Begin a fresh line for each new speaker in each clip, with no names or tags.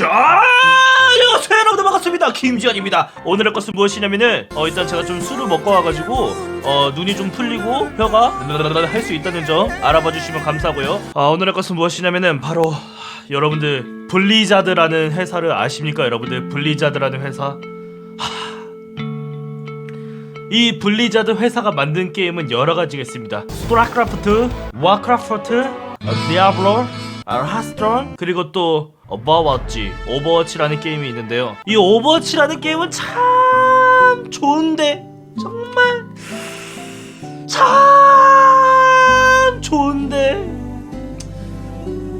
자, 안녕하세요 여러분들. 반갑습니다. 김지현입니다. 오늘의 것은 무엇이냐면은 어 일단 제가 좀 술을 먹고 와가지고 어 눈이 좀 풀리고 혀가 할 수 있다는 점 알아봐 주시면 감사하고요. 아 오늘의 것은 무엇이냐면은 바로 여러분들 블리자드라는 회사를 아십니까? 여러분들 블리자드라는 회사? 이 블리자드 회사가 만든 게임은 여러 가지가 있습니다. 스타크래프트, 와크래프트, 어, 디아블로, 하스트론 그리고 또 오버워치, 오버워치라는 게임이 있는데요. 이 오버워치라는 게임은 참 좋은데 정말 참 좋은데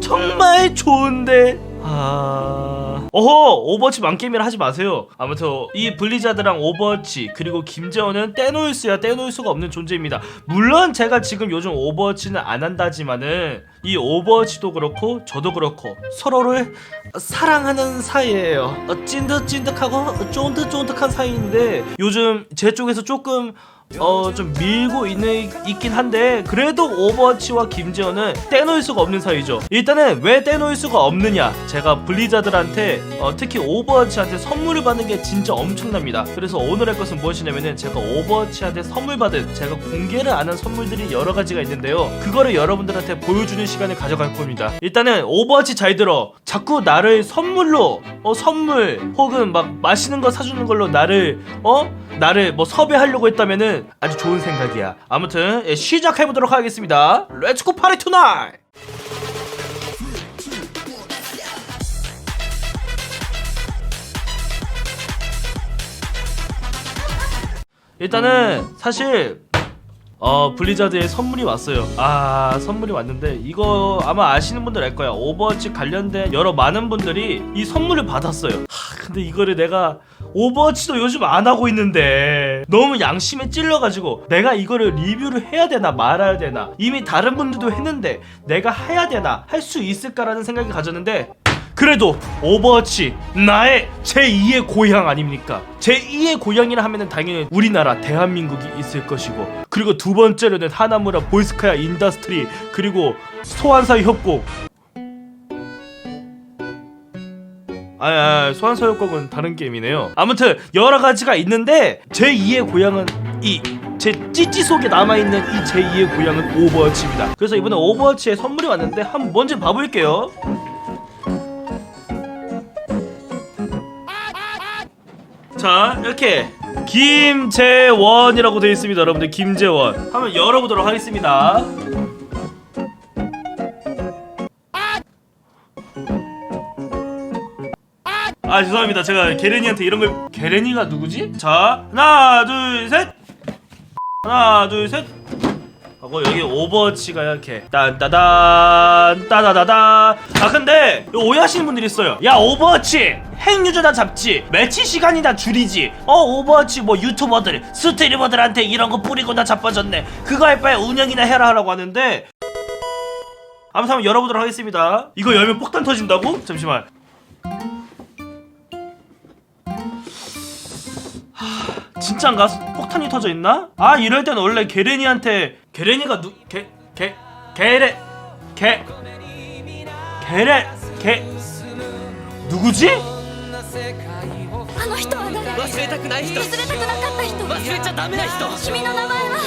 정말 좋은데 아 어허 오버워치 망게임이라 하지 마세요. 아무튼 이 블리자드랑 오버워치 그리고 김재원은 떼놓을 수야 떼놓을 수가 없는 존재입니다. 물론 제가 지금 요즘 오버워치는 안 한다지만은 이 오버워치도 그렇고 저도 그렇고 서로를 사랑하는 사이예요. 어, 찐득찐득하고 쫀득쫀득한 사이인데 요즘 제 쪽에서 조금 어 좀 밀고 있는 있긴 한데 그래도 오버워치와 김재현은 떼놓을 수가 없는 사이죠. 일단은 왜 떼놓을 수가 없느냐? 제가 블리자드한테 어, 특히 오버워치한테 선물을 받는 게 진짜 엄청납니다. 그래서 오늘 할 것은 무엇이냐면은 제가 오버워치한테 선물 받은 제가 공개를 안 한 선물들이 여러 가지가 있는데요. 그거를 여러분들한테 보여주는 시간을 가져갈 겁니다. 일단은 오버워치 잘 들어. 자꾸 나를 선물로 어 선물 혹은 막 맛있는 거 사주는 걸로 나를 어 나를 뭐 섭외하려고 했다면은 아주 좋은 생각이야. 아무튼 예, 시작해 보도록 하겠습니다. 렛츠고 파리 투나잇. 일단은 사실 어 블리자드에 선물이 왔어요. 아 선물이 왔는데 이거 아마 아시는 분들 알 거야. 오버워치 관련된 여러 많은 분들이 이 선물을 받았어요. 하, 근데 이거를 내가 오버워치도 요즘 안 하고 있는데 너무 양심에 찔러가지고 내가 이거를 리뷰를 해야 되나 말아야 되나 이미 다른 분들도 했는데 내가 해야 되나 할 수 있을까라는 생각이 가졌는데 그래도 오버워치 나의 제2의 고향 아닙니까? 제2의 고향이라 하면은 당연히 우리나라 대한민국이 있을 것이고 그리고 두 번째로는 하나무라 보이스카야 인더스트리 그리고 소환사 협곡 아니, 아니 소환사 협곡은 다른 게임이네요. 아무튼 여러 가지가 있는데 제 2의 고향은 이 제 찌찌 속에 남아있는 이 제2의 고향은 오버워치입니다. 그래서 이번에 오버워치에 선물이 왔는데 한번 먼저 봐볼게요. 자 이렇게 김재원이라고 되어 있습니다 여러분들. 김재원. 한번 열어보도록 하겠습니다 아 죄송합니다. 제가 게레니한테 이런 걸 게레니가 누구지? 자 하나 둘셋! 하나 둘셋! 하고 여기 오버워치가 이렇게 딴따단 따다다다 아 근데 오해하시는 분들이 있어요. 야 오버워치! 핵 유저 다 잡지. 매치 시간이 다 줄이지. 어 오버워치 뭐 유튜버들 스트리머들한테 이런 거 뿌리고 다 자빠졌네. 그거 할 바에 운영이나 해라 하라고 하는데. 아무튼 한번 열어보도록 하겠습니다. 이거 열면 폭탄 터진다고? 잠시만 진짠가? 폭탄이 터져 있나? 아 이럴 땐 원래 게레니한테 게레니가 누.. 게.. 게.. 게레.. 게.. 게레.. 게.. 누구지?
あの人は誰
忘れたくない人
忘れたくなかった人
忘れちゃダメな人
君の名前は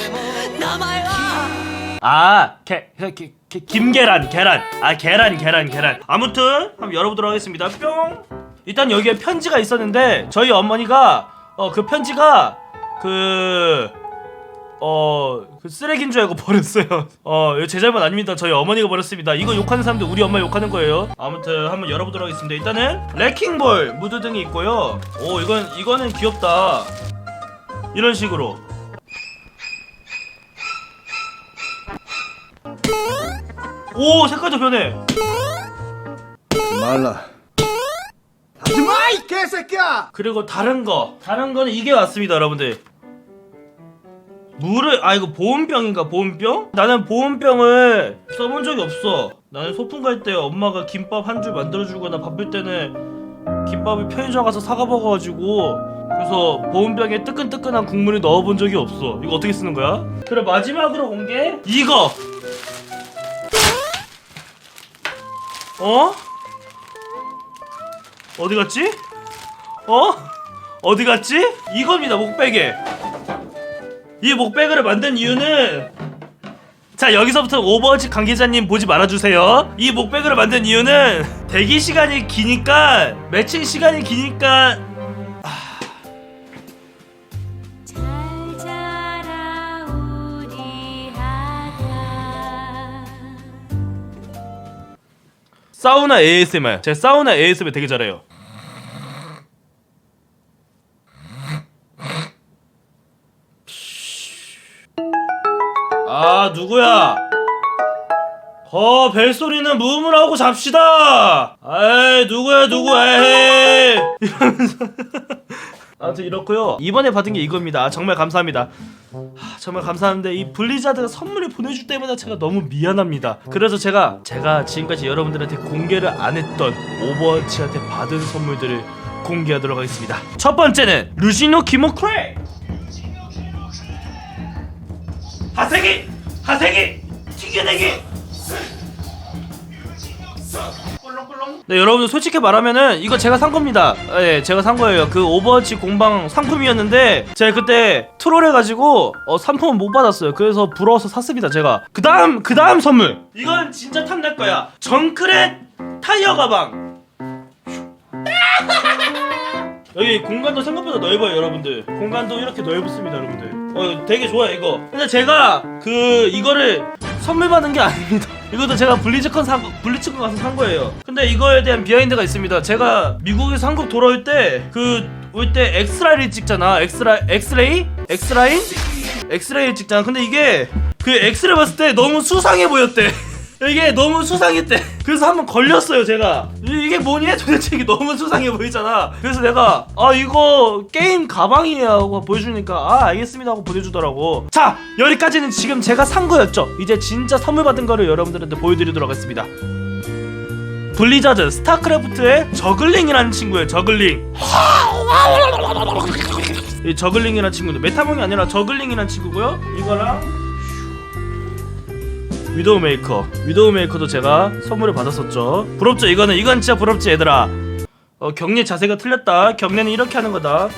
名前は
아, 게, 게, 게, 게, 김계란, 계란. 아, 계란, 계란, 계란. 아무튼 한번 열어보도록 하겠습니다. 뿅. 일단 여기에 편지가 있었는데 저희 어머니가 어 그 편지가 그 어, 그 쓰레기인 줄 알고 버렸어요. 어, 이거 제 잘못 아닙니다. 저희 어머니가 버렸습니다. 이거 욕하는 사람들 우리 엄마 욕하는 거예요. 아무튼 한번 열어보도록 하겠습니다. 일단은 레킹볼 무드 등이 있고요. 오, 이건 이거는 귀엽다. 이런 식으로. 오, 색깔도 변해.
말라. 이 개새끼야!
그리고 다른 거 다른 거는 이게 왔습니다 여러분들 물을 아 이거 보온병인가 보온병? 나는 보온병을 써본 적이 없어 나는 소풍 갈 때 엄마가 김밥 한 줄 만들어주거나 바쁠 때는 김밥을 편의점 가서 사가 먹어가지고 그래서 보온병에 뜨끈뜨끈한 국물을 넣어본 적이 없어 이거 어떻게 쓰는 거야? 그래 마지막으로 온 게 이거 어? 어디 갔지? 어? 어디 갔지? 이겁니다 목베개 이 목베개를 만든 이유는 자 여기서부터 오버워치 관계자님 보지 말아주세요 이 목베개를 만든 이유는 대기 시간이 기니까 매칭 시간이 기니까 사우나 ASMR 제가 사우나 ASMR 되게 잘해요. 아 누구야? 거 벨소리는 무음을 하고 잡시다! 에이 누구야 누구 에이! 이러면서 아무튼 이렇고요. 이번에 받은 게 이겁니다. 아, 정말 감사합니다. 하, 정말 감사한데 이 블리자드가 선물을 보내줄 때마다 제가 너무 미안합니다. 그래서 제가 제가 지금까지 여러분들한테 공개를 안 했던 오버워치한테 받은 선물들을 공개하도록 하겠습니다. 첫 번째는 루시노 키모크레! 하세기! 하세기! 튀겨내기 네 여러분들 솔직히 말하면은 이거 제가 산 겁니다. 예 제가 산 거예요. 그 오버워치 공방 상품이었는데 제가 그때 트롤 해가지고 어 상품은 못 받았어요. 그래서 부러워서 샀습니다 제가. 그 다음 그 다음 선물. 이건 진짜 탐날 거야. 정크렛 타이어 가방. 여기 공간도 생각보다 넓어요 여러분들. 공간도 이렇게 넓습니다 여러분들. 어 되게 좋아요 이거. 근데 제가 그 이거를 선물 받은 게 아닙니다 이것도 제가 블리즈컨 사 블리츠컨 가서 산 거예요. 근데 이거에 대한 비하인드가 있습니다. 제가 미국에서 한국 돌아올 때 그 올 때 엑스라이를 찍잖아. 엑스라 엑스레이? 엑스라인? 엑스레이를 찍잖아. 근데 이게 그 엑스레이 봤을 때 너무 수상해 보였대 이게 너무 수상했대. 그래서 한번 걸렸어요, 제가. 이- 이게 뭐니? 도대체 이게 너무 수상해 보이잖아. 그래서 내가, 아, 이거 게임 가방이에요. 하고 보여주니까, 아, 알겠습니다. 하고 보내주더라고. 자, 여기까지는 지금 제가 산 거였죠. 이제 진짜 선물 받은 거를 여러분들한테 보여드리도록 하겠습니다. 블리자드 스타크래프트의 저글링이라는 친구예요, 저글링. 이 저글링이라는 친구인데, 메타몽이 아니라 저글링이라는 친구고요. 이거랑 위도우 메이커. 위도우 메이커도 제가 선물을 받았었죠. 부럽죠 이거는. 이건 진짜 부럽지 얘들아. 어 경례 자세가 틀렸다. 경례는 이렇게 하는 거다.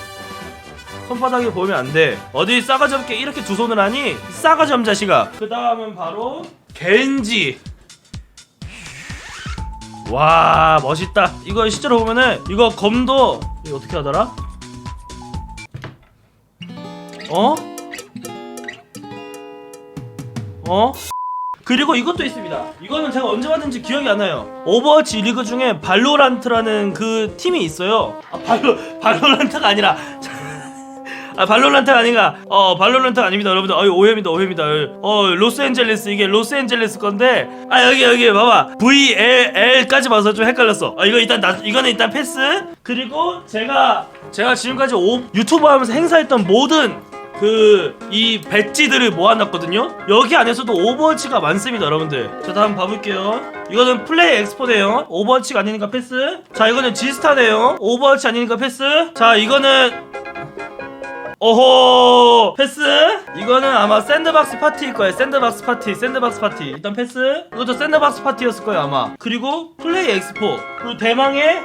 손바닥에 보이면 안돼. 어디 싸가지 없게 이렇게 두 손을 하니 싸가지 없 자식아. 그 다음은 바로 겐지. 와 멋있다. 이거 실제로 보면은 이거 검도 이거 어떻게 하더라? 어? 어? 그리고 이것도 있습니다. 이거는 제가 언제 받은지 기억이 안 나요. 오버워치 리그 중에 발로란트라는 그 팀이 있어요. 아, 발로 발로란트가 아니라 아 발로란트가 아닌가? 어 발로란트가 아닙니다, 여러분들. 어 오해입니다, 오해입니다. 어 로스앤젤레스 이게 로스앤젤레스 건데 아 여기 여기 봐봐 V L L까지 봐서 좀 헷갈렸어. 아 이거 일단 나 이거는 일단 패스. 그리고 제가 제가 지금까지 오, 유튜브 하면서 행사했던 모든 그 이 배지들을 모아놨거든요. 여기 안에서도 오버워치가 많습니다, 여러분들. 자, 다음 봐볼게요. 이거는 플레이 엑스포네요. 오버워치가 아니니까 패스. 자, 이거는 지스타네요. 오버워치 아니니까 패스. 자, 이거는 오호 패스 이거는 아마 샌드박스 파티일 거예요 샌드박스 파티 샌드박스 파티 일단 패스 이것도 샌드박스 파티였을 거예요 아마 그리고 플레이 엑스포 그리고 대망의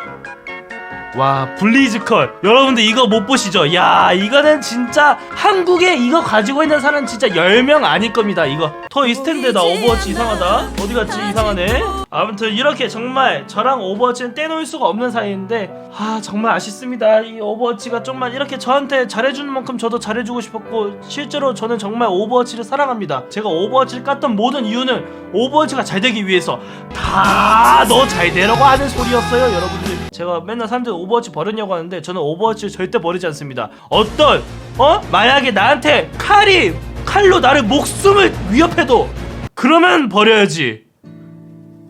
와 블리즈컬. 여러분들 이거 못 보시죠? 야 이거는 진짜 한국에 이거 가지고 있는 사람 진짜 10명 아닐 겁니다 이거 더 있을 텐데 나 오버워치 이상하다. 어디 갔지? 이상하네. 아무튼 이렇게 정말 저랑 오버워치는 떼놓을 수가 없는 사이인데 아 정말 아쉽습니다. 이 오버워치가 좀만 이렇게 저한테 잘해주는 만큼 저도 잘해주고 싶었고 실제로 저는 정말 오버워치를 사랑합니다. 제가 오버워치를 깠던 모든 이유는 오버워치가 잘 되기 위해서 다 너 잘 되라고 하는 소리였어요 여러분들. 제가 맨날 사람들 오버워치 버리냐고 하는데 저는 오버워치를 절대 버리지 않습니다. 어떤? 어? 만약에 나한테 칼이 칼로 나를 목숨을 위협해도 그러면 버려야지.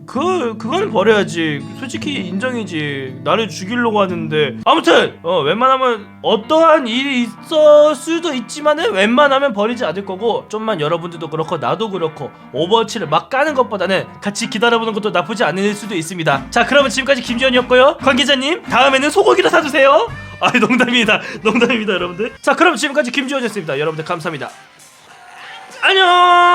그 그건 버려야지. 솔직히 인정이지. 나를 죽이려고 하는데. 아무튼 어 웬만하면 어떠한 일이 있을 수도 있지만은 웬만하면 버리지 않을 거고 좀만 여러분들도 그렇고 나도 그렇고 오버워치를 막 까는 것보다는 같이 기다려보는 것도 나쁘지 않을 수도 있습니다. 자 그러면 지금까지 김지현이었고요. 관계자님 다음에는 소고기를 사주세요. 아 농담입니다. 농담입니다 여러분들. 자 그럼 지금까지 김지현이었습니다. 여러분들 감사합니다 안녕